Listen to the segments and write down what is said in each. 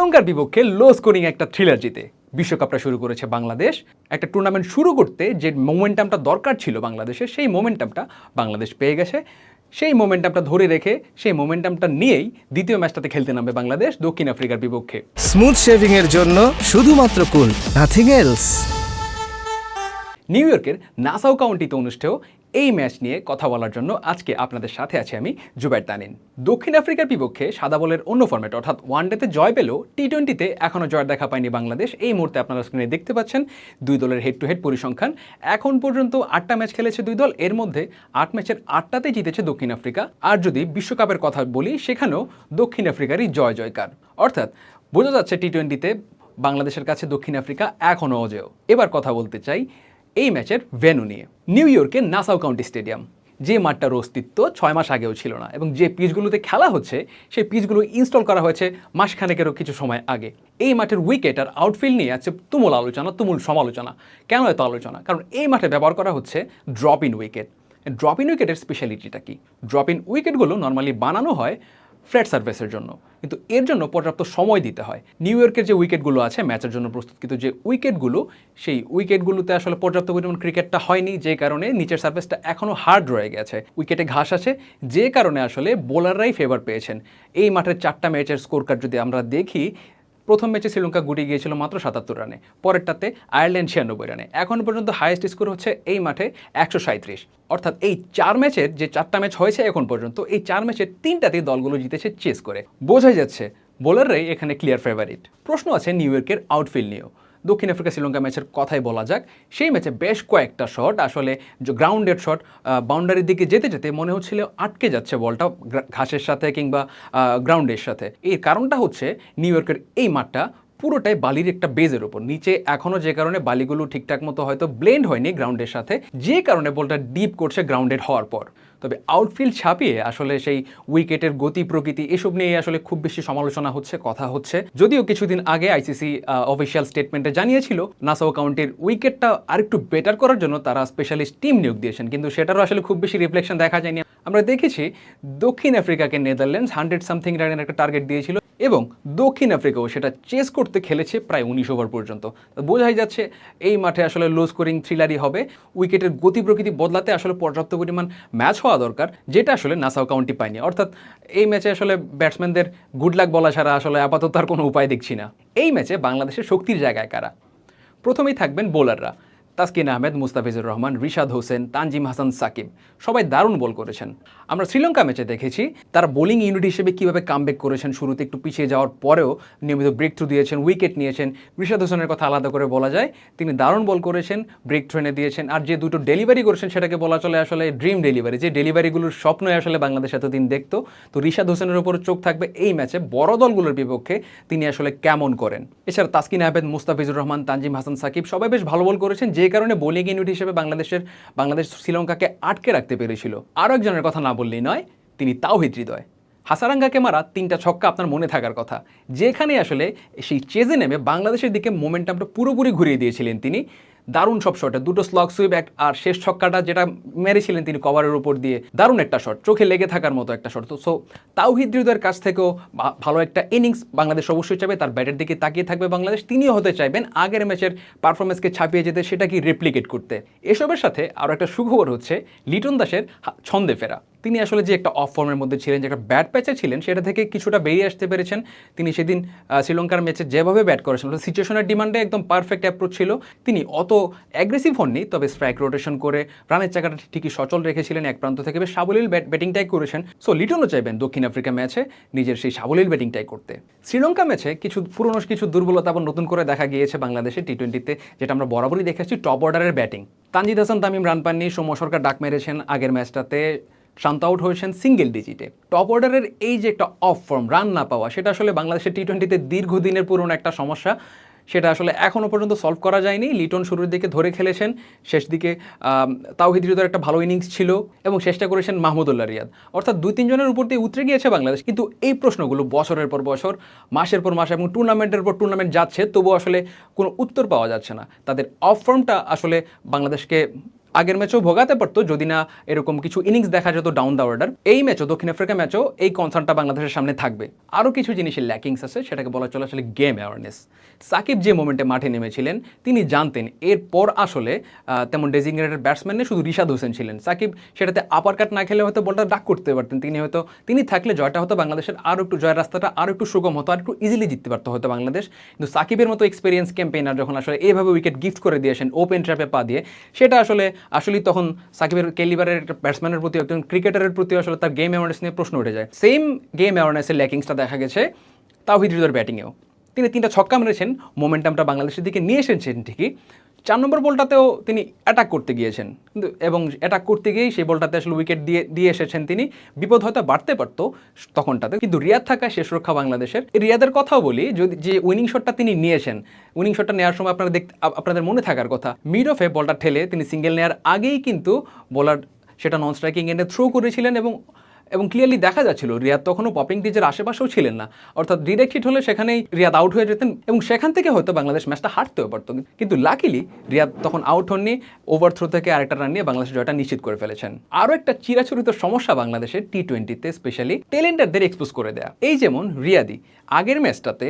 শ্রীলঙ্কার বিপক্ষে low scoring একটা থ্রিলার জিতে। বিশ্বকাপটা শুরু করেছে বাংলাদেশ। একটা টুর্নামেন্ট শুরু করতে যে মোমেন্টামটা দরকার ছিল বাংলাদেশের সেই মোমেন্টামটা বাংলাদেশ পেয়ে গেছে। সেই মোমেন্টামটা ধরে রেখে সেই মোমেন্টামটা নিয়েই দ্বিতীয় ম্যাচটাতে খেলতে নামবে বাংলাদেশ দক্ষিণ আফ্রিকার বিপক্ষে। স্মুথ শেভিং এর জন্য শুধুমাত্র কুল নাথিং এলস নিউ ইয়র্কের নাসাউ কাউন্টিতে অনুষ্ঠেয় এই ম্যাচ নিয়ে কথা বলার জন্য আজকে আপনাদের সাথে আছি আমি জুবাইর তানিন। দক্ষিণ আফ্রিকার বিপক্ষে সাদা বলের অন্য ফর্ম্যাট অর্থাৎ ওয়ানডেতে জয় পেলেও টি টোয়েন্টিতে এখনও জয় দেখা পায়নি বাংলাদেশ। এই মুহূর্তে আপনারা স্ক্রিনে দেখতে পাচ্ছেন দুই দলের হেড টু হেড পরিসংখ্যান। এখন পর্যন্ত আটটা ম্যাচ খেলেছে দুই দল। এর মধ্যে আট ম্যাচের আটটাতে জিতেছে দক্ষিণ আফ্রিকা। আর যদি বিশ্বকাপের কথা বলি, সেখানেও দক্ষিণ আফ্রিকারই জয় জয়কার। অর্থাৎ বোঝা যাচ্ছে টি টোয়েন্টিতে বাংলাদেশের কাছে দক্ষিণ আফ্রিকা এখনও অজেয়। এবার কথা বলতে চাই এই ম্যাচের ভেন্যু নিয়ে। নিউ ইয়র্কের নাসাউ কাউন্টি স্টেডিয়াম, যে মাঠটার অস্তিত্ব ছয় মাস আগেও ছিল না, এবং যে পিচগুলোতে খেলা হচ্ছে, সেই পিচগুলো ইনস্টল করা হয়েছে মাসখানেকেরও কিছু সময় আগে। এই মাঠের উইকেট আর আউটফিল্ড নিয়ে আছে তুমুল আলোচনা, তুমুল সমালোচনা। কেন এত আলোচনা? কারণ এই মাঠে ব্যবহার করা হচ্ছে drop in wicket drop in উইকেটের স্পেশালিটিটা কি? ড্রপ ইন উইকেটগুলো নর্মালি বানানো হয় ফ্ল্যাট সার্ভিসের জন্য। কিন্তু এর জন্য পর্যাপ্ত সময় দিতে হয়। নিউ ইয়র্কের যে উইকেটগুলো আছে ম্যাচের জন্য প্রস্তুত। কিন্তু যে উইকেটগুলো, সেই উইকেটগুলোতে আসলে পর্যাপ্ত পরিমাণ ক্রিকেটটা হয়নি, যে কারণে নিচের সার্ফেসটা এখনও হার্ড রয়ে গেছে। উইকেটে ঘাস আছে, যে কারণে আসলে বোলাররাই ফেভার পেয়েছেন। এই মাঠের চারটা ম্যাচের স্কোর কার্ড যদি আমরা দেখি প্রথম ম্যাচে শ্রীলঙ্কা গুটিয়ে গিয়েছিল মাত্র সাতাত্তর রানে, পরেরটাতে আয়ারল্যান্ড ছিয়ানব্বই রানে। এখন পর্যন্ত হাইয়েস্ট স্কোর হচ্ছে এই মাঠে একশো সাঁত্রিশ অর্থাৎ এই চার ম্যাচের যে চারটা ম্যাচ হয়েছে এখন পর্যন্ত, এই চার ম্যাচের তিনটাতেই দলগুলো জিতেছে চেস করে। বোঝাই যাচ্ছে, বোলাররাই এখানে ক্লিয়ার ফেভারিট প্রশ্ন আছে নিউ ইয়র্কের আউটফিল্ড নিয়েও। দক্ষিণ আফ্রিকা শ্রীলঙ্কা ম্যাচের কথাই বলা যাক। সেই ম্যাচে বেশ কয়েকটা শট, আসলে গ্রাউন্ডেড শট বাউন্ডারির দিকে যেতে যেতে মনে হচ্ছিল আটকে যাচ্ছে বলটা ঘাসের সাথে কিংবা গ্রাউন্ডের সাথে। এর কারণটা হচ্ছে নিউ ইয়র্কের এই মাঠটা পুরোটাই বালির একটা বেজের ওপর নিচে এখনও যে কারণে বালিগুলো ঠিকঠাক মতো হয়তো ব্লেন্ড হয়নি গ্রাউন্ডের সাথে, যে কারণে বলটা ডিপ করছে গ্রাউন্ডেড হওয়ার পর। তবে আউটফিল্ড ছাপিয়ে আসলে সেই উইকেটের গতি, প্রকৃতি এসব নিয়ে আসলে খুব বেশি সমালোচনা হচ্ছে, কথা হচ্ছে। যদিও কিছুদিন আগে আইসিসি অফিসিয়াল স্টেটমেন্টে জানিয়েছিল নাসাও কাউন্টির উইকেটটা আরেকটু বেটার করার জন্য তারা স্পেশালিস্ট টিম নিয়োগ দিয়েছেন, কিন্তু সেটারও আসলে খুব বেশি রিফ্লেকশন দেখা যায়নি। আমরা দেখেছি দক্ষিণ আফ্রিকাকে নেদারল্যান্ডস হান্ড্রেড সামথিং রানের একটা টার্গেট দিয়েছিল এবং দক্ষিণ আফ্রিকাও সেটা চেস করতে খেলেছে প্রায় উনিশ ওভার পর্যন্ত। বোঝাই যাচ্ছে এই মাঠে আসলে লো স্কোরিং থ্রিলারই হবে। উইকেটের গতি প্রকৃতি বদলাতে আসলে পর্যাপ্ত পরিমাণ ম্যাচ হওয়া দরকার, যেটা আসলে নাসাও কাউন্টি পায়নি। অর্থাৎ এই ম্যাচে আসলে ব্যাটসম্যানদের গুড লাক বলা ছাড়া আসলে আপাতত আর কোনো উপায় দেখছি না। এই ম্যাচে বাংলাদেশের শক্তির জায়গায় কারা? প্রথমেই থাকবেন বোলাররা তাসকিন আহমেদ, মুস্তাফিজুর রহমান, রিশাদ হোসেন, তানজিম হাসান, সাকিব। সবাই দারুণ বল করেছেন। আমরা শ্রীলঙ্কা ম্যাচে দেখেছি, তারা বোলিং ইউনিট হিসেবে কীভাবে কামব্যাক করেছেন শুরুতে একটু পিছিয়ে যাওয়ার পরেও নিয়মিত ব্রেক থ্রু দিয়েছেন উইকেট নিয়েছেন। রিশাদ হোসেনের কথা আলাদা করে বলা যায়, তিনি দারুণ বল করেছেন ব্রেক থ্রু এনে দিয়েছেন। আর যে দুটো ডেলিভারি করেছেন সেটাকে বলা চলে আসলে ড্রিম ডেলিভারি যে ডেলিভারিগুলোর স্বপ্নই আসলে বাংলাদেশ এতদিন দেখতো। তো রিশাদ হোসেনের উপর চোখ থাকবে এই ম্যাচে বড় দলগুলোর বিপক্ষে তিনি আসলে কেমন করেন। এছাড়া তাসকিন আহমেদ, মুস্তাফিজুর রহমান, তানজিম হাসান, সাকিব সবাই বেশ ভালো বল করেছেন, যে কারণে বোলিং ইউনিট হিসেবে বাংলাদেশের, বাংলাদেশ শ্রীলঙ্কাকে আটকে রাখতে পেরেছিল। আরও একজনের কথা না বললেই নয়, তিনি তাও হৃদয়। হাসারাঙ্গাকে মারা তিনটা ছক্কা আপনার মনে থাকার কথা। যেখানে আসলে সেই চেজে নেমে বাংলাদেশের দিকে মোমেন্টামটা পুরোপুরি ঘুরিয়ে দিয়েছিলেন তিনি। দারুণ সব শটে দুটো স্লগ সুইপ এক আর শেষ ছক্কাটা যেটা মেরেছিলেন তিনি কভারের উপর দিয়ে, দারুণ একটা শট চোখে লেগে থাকার মতো একটা শট তো সো তাওহিদ হৃদয়ের কাছ থেকেও ভালো একটা ইনিংস বাংলাদেশ অবশ্যই চাইবে, তার ব্যাটের দিকে তাকিয়ে থাকবে বাংলাদেশ। তিনিও হতে চাইবেন আগের ম্যাচের পারফরমেন্সকে ছাপিয়ে যেতে, সেটা কি রেপ্লিকেট করতে। এসবের সাথে আরও একটা সুখবর হচ্ছে লিটন দাসের ছন্দে ফেরা। তিনি আসলে যে একটা অফ ফর্মের মধ্যে ছিলেন, যে একটা ব্যাট প্যাচে ছিলেন, সেটা থেকে কিছুটা বেরিয়ে আসতে পেরেছেন। তিনি সেদিন শ্রীলঙ্কার ম্যাচে যেভাবে ব্যাট করেছেন সিচুয়েশনের ডিমান্ডে একদম পারফেক্ট অ্যাপ্রোচ ছিল। তিনি অত অ্যাগ্রেসিভ হননি, তবে স্ট্রাইক রোটেশন করে রানের চাকাটা ঠিকই সচল রেখেছিলেন এক প্রান্ত থেকে। বেশ সাবলীল ব্যাট ব্যাটিংটাই করেছেন। সো লিটনও চাইবেন দক্ষিণ আফ্রিকা ম্যাচে নিজের সেই সাবলীল ব্যাটিংটাই করতে। শ্রীলঙ্কা ম্যাচে কিছু পুরনো, কিছু দুর্বলতা আবার নতুন করে দেখা গিয়েছে বাংলাদেশে টি টোয়েন্টিতে যেটা আমরা বরাবরই দেখে আসছি টপ অর্ডারের ব্যাটিং তানজিদ হাসান, তামিম রান পাননি সৌম্য সরকার ডাক মেরেছেন আগের ম্যাচটাতে শান্ত আউট হয়েছেন সিঙ্গেল ডিজিটে। টপ অর্ডারের এই যে একটা অফ ফর্ম রান না পাওয়া, সেটা আসলে বাংলাদেশের টি টোয়েন্টিতে দীর্ঘদিনের পুরনো একটা সমস্যা। সেটা আসলে এখনও পর্যন্ত সলভ করা যায়নি। লিটন শুরুর দিকে ধরে খেলেছেন। শেষ দিকে তাওহিদ একটা ভালো ইনিংস ছিল এবং চেষ্টা করেছেন মাহমুদুল্লাহ রিয়াদ। অর্থাৎ দুই তিনজনের উপর দিয়ে উতরে গিয়েছে বাংলাদেশ। কিন্তু এই প্রশ্নগুলো বছরের পর বছর, মাসের পর মাস এবং টুর্নামেন্টের পর টুর্নামেন্ট যাচ্ছে, তবুও আসলে কোনো উত্তর পাওয়া যাচ্ছে না। তাদের অফ ফর্মটা আসলে বাংলাদেশকে আগের ম্যাচও ভোগাতে পারতো, যদি না এরকম কিছু ইনিংস দেখা যেত ডাউন দ্য অর্ডার এই ম্যাচও, দক্ষিণ আফ্রিকা ম্যাচও এই কনসার্নটা বাংলাদেশের সামনে থাকবে। আরও কিছু জিনিসের ল্যাকিংস আছে, সেটাকে বলা চলে আসলে গেম অ্যাওয়ারনেস সাকিব যে মোমেন্টে মাঠে নেমেছিলেন, তিনি জানতেন এরপর আসলে তেমন ডেজিগনেটেড ব্যাটসম্যানে শুধু রিশাদ হোসেন ছিলেন। সাকিব সেটাতে আপার কাট না খেলে হয়তো বলটা ডাক করতে পারতেন। তিনি হয়তো, তিনি থাকলে জয়টা হতো বাংলাদেশের আরও একটু, জয়ের রাস্তাটা আরও একটু সুগম হতো, আর একটু ইজিলি জিততে পারতো হয়তো বাংলাদেশ। কিন্তু সাকিবের মতো এক্সপিরিয়েন্স ক্যাম্পেইনার যখন আসলে এইভাবে উইকেট গিফট করে দিয়েছেন ওপেন ট্র্যাপে পা দিয়ে, সেটা আসলে আসলেই তখন সাকিবের কেলিবারের একটা ব্যাটসম্যানের প্রতি, একজন ক্রিকেটারের প্রতি আসলে তার গেম অ্যাওয়ারনেস নিয়ে প্রশ্ন উঠে যায়। সেম গেম অ্যাওয়ারনেসের ল্যাকিংসটা দেখা গেছে তাওহিদ হৃদয়ের ব্যাটিংয়েও তিনি তিনটা ছক্কা মেরেছেন মোমেন্টামটা বাংলাদেশের দিকে নিয়ে এসেছেন ঠিকই। চার নম্বর বলটাতেও তিনি অ্যাটাক করতে গিয়েছেন। কিন্তু এবং অ্যাটাক করতে গিয়েই সেই বলটাতে আসলে উইকেট দিয়ে দিয়ে এসেছেন তিনি। বিপদ হয়তো বাড়তে পারতো তখনটাতে, কিন্তু রিয়াদ থাকা শেষ রক্ষা বাংলাদেশের। রিয়াদের কথাও বলি, যদি যে উইনিং শটটা তিনি নিয়েছেন উইনিং শটটা নেওয়ার সময় আপনারা দেখতে আপনাদের মনে থাকার কথা মিড অফে বলটা ঠেলে তিনি সিঙ্গেল নেওয়ার আগেই কিন্তু বলার সেটা নন স্ট্রাইকিং এন্ডে থ্রো করেছিলেন এবং এবং ক্লিয়ারলি দেখা যাচ্ছিল, রিয়াদ তখনও পপিং পিচের আশেপাশেও ছিলেন না। অর্থাৎ ডিরেক্ট হিট হলে সেখানেই রিয়াদ আউট হয়ে যেতেন এবং সেখান থেকে হয়তো বাংলাদেশ ম্যাচটা হারতেও পারত। কিন্তু লাকিলি রিয়াদ তখন আউট হননি ওভার থ্রো থেকে আরেকটা রান নিয়ে বাংলাদেশ জয়টা নিশ্চিত করে ফেলেছেন। আরও একটা চিরাচরিত সমস্যা বাংলাদেশের টি টোয়েন্টিতে স্পেশালি টেলেন্টারদের এক্সপোজ করে দেয়া। এই যেমন রিয়াদি, আগের ম্যাচটাতে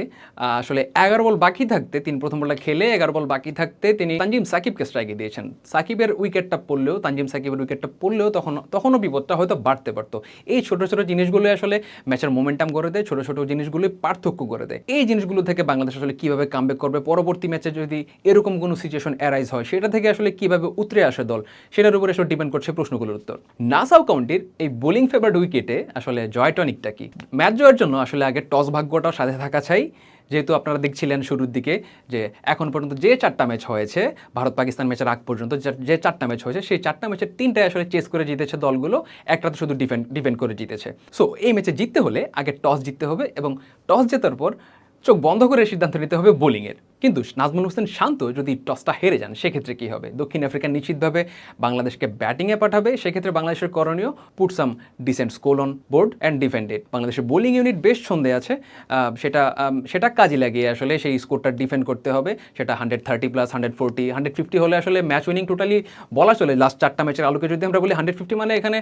আসলে এগারো বল বাকি থাকতে, তিনি প্রথম বলটা খেলে এগারো বল বাকি থাকতে তিনি তানজিম সাকিবকে স্ট্রাইকে দিয়েছেন। সাকিবের উইকেটটা পড়লেও, তানজিম সাকিবের উইকেটটা পড়লেও তখন, তখনও বিপদটা হয়তো বাড়তে পারতো। এই ছোট ছোট জিনিসগুলো আসলে ম্যাচের মোমেন্টাম করে দেয়, ছোট ছোট জিনিসগুলো পার্থক্য করে দেয়। এই জিনিসগুলো থেকে বাংলাদেশ আসলে কীভাবে কামব্যাক করবে, পরবর্তী ম্যাচে যদি এরকম কোনো সিচুয়েশন অ্যারাইজ হয়, সেটা থেকে আসলে কীভাবে উতরে আসে দল, সেটার উপরে আসলে ডিপেন্ড করছে প্রশ্নগুলোর উত্তর। নাসাউ কাউন্টির এই বোলিং ফেভার্ড উইকেটে আসলে জয়টনিকটা কি? ম্যাচ জয়ের জন্য আসলে আগে টস ভাগ্যটাও সাথে থাকা চাই। যেহেতু আপনারা দেখছিলেন শুরুর দিকে যে এখন পর্যন্ত যে চারটা ম্যাচ হয়েছে, ভারত পাকিস্তান ম্যাচের আগ পর্যন্ত যে- চারটা ম্যাচ হয়েছে, সেই চারটা ম্যাচের তিনটায় আসলে চেস করে জিতেছে দলগুলো একটা তো শুধু ডিফেন্ড ডিফেন্ড করে জিতেছে। সো এই ম্যাচে জিততে হলে আগে টস জিততে হবে এবং টস জেতার পর চোখ বন্ধ করে সিদ্ধান্ত নিতে হবে বোলিংয়ের। কিন্তু নাজমুল হোসেন শান্ত যদি টসটা হেরে যান, সেক্ষেত্রে কী হবে? দক্ষিণ আফ্রিকা নিশ্চিতভাবে বাংলাদেশকে ব্যাটিংয়ে পাঠাবে, সেক্ষেত্রে বাংলাদেশের করণীয় put some decent score on board and defended বাংলাদেশের বোলিং ইউনিট বেশ সন্ধে আছে। সেটা সেটা কাজে লাগিয়ে আসলে সেই স্কোরটা ডিফেন্ড করতে হবে। সেটা hundred thirty plus hundred forty hundred fifty হলে আসলে ম্যাচ উইনিং টোটালি বলা চলে। লাস্ট চারটা ম্যাচের আলোকে যদি আমরা বলি হান্ড্রেড ফিফটি মানে এখানে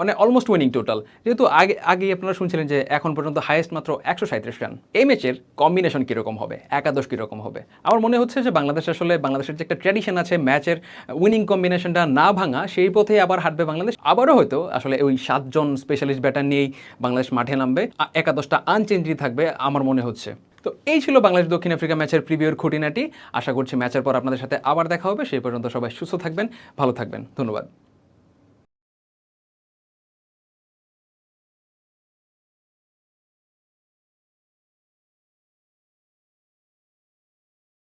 মানে অলমোস্ট উইনিং টোটাল যেহেতু আগে, আগেই আপনারা শুনছিলেন যে এখন পর্যন্ত হাইয়েস্ট মাত্র একশো সাঁত্রিশ রান। এই ম্যাচের কম্বিনেশন কীরকম হবে? একাদশ কীরকম হবে? আমার মনে হচ্ছে যে বাংলাদেশ আসলে বাংলাদেশের যে একটা ট্র্যাডিশন আছে ম্যাচের উইনিং কম্বিনেশনটা না ভাঙা, সেই পথে আবার হাঁটবে বাংলাদেশ। আবারও হয়তো আসলে ওই সাতজন স্পেশালিস্ট ব্যাটার নিয়েই বাংলাদেশ মাঠে নামবে। একাদশটা আনচেঞ্জই থাকবে আমার মনে হচ্ছে। তো এই ছিল বাংলাদেশ দক্ষিণ আফ্রিকা ম্যাচের প্রিভিউর খুঁটিনাটি। আশা করছি ম্যাচের পর আপনাদের সাথে আবার দেখা হবে। সেই পর্যন্ত সবাই সুস্থ থাকবেন, ভালো থাকবেন। ধন্যবাদ।